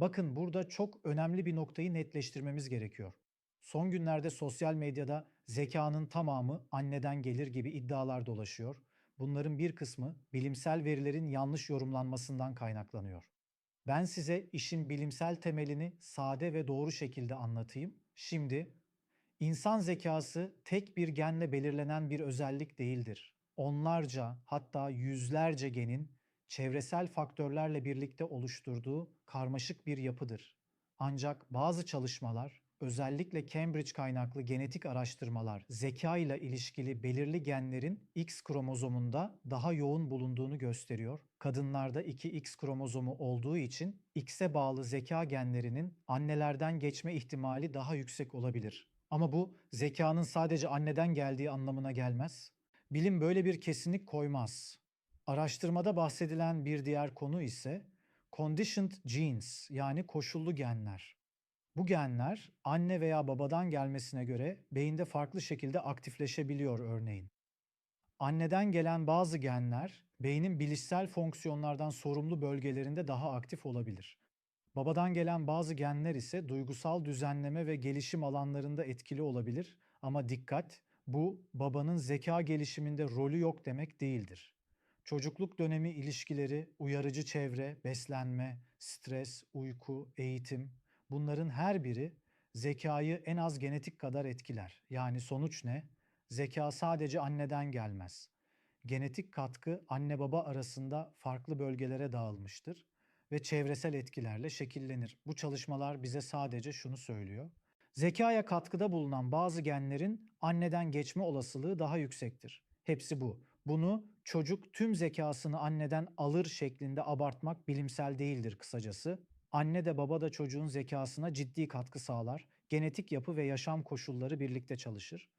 Bakın burada çok önemli bir noktayı netleştirmemiz gerekiyor. Son günlerde sosyal medyada zekanın tamamı anneden gelir gibi iddialar dolaşıyor. Bunların bir kısmı bilimsel verilerin yanlış yorumlanmasından kaynaklanıyor. Ben size işin bilimsel temelini sade ve doğru şekilde anlatayım. Şimdi insan zekası tek bir genle belirlenen bir özellik değildir. Onlarca hatta yüzlerce genin çevresel faktörlerle birlikte oluşturduğu karmaşık bir yapıdır. Ancak bazı çalışmalar, özellikle Cambridge kaynaklı genetik araştırmalar, zeka ile ilişkili belirli genlerin X kromozomunda daha yoğun bulunduğunu gösteriyor. Kadınlarda 2X kromozomu olduğu için X'e bağlı zeka genlerinin annelerden geçme ihtimali daha yüksek olabilir. Ama bu zekanın sadece anneden geldiği anlamına gelmez. Bilim böyle bir kesinlik koymaz. Araştırmada bahsedilen bir diğer konu ise conditioned genes yani koşullu genler. Bu genler anne veya babadan gelmesine göre beyinde farklı şekilde aktifleşebiliyor örneğin. Anneden gelen bazı genler beynin bilişsel fonksiyonlardan sorumlu bölgelerinde daha aktif olabilir. Babadan gelen bazı genler ise duygusal düzenleme ve gelişim alanlarında etkili olabilir ama dikkat, bu babanın zeka gelişiminde rolü yok demek değildir. Çocukluk dönemi ilişkileri, uyarıcı çevre, beslenme, stres, uyku, eğitim bunların her biri zekayı en az genetik kadar etkiler. Yani sonuç ne? Zeka sadece anneden gelmez. Genetik katkı anne baba arasında farklı bölgelere dağılmıştır ve çevresel etkilerle şekillenir. Bu çalışmalar bize sadece şunu söylüyor. Zekaya katkıda bulunan bazı genlerin anneden geçme olasılığı daha yüksektir. Hepsi bu. Bunu çocuk tüm zekasını anneden alır şeklinde abartmak bilimsel değildir kısacası. Anne de baba da çocuğun zekasına ciddi katkı sağlar. Genetik yapı ve yaşam koşulları birlikte çalışır.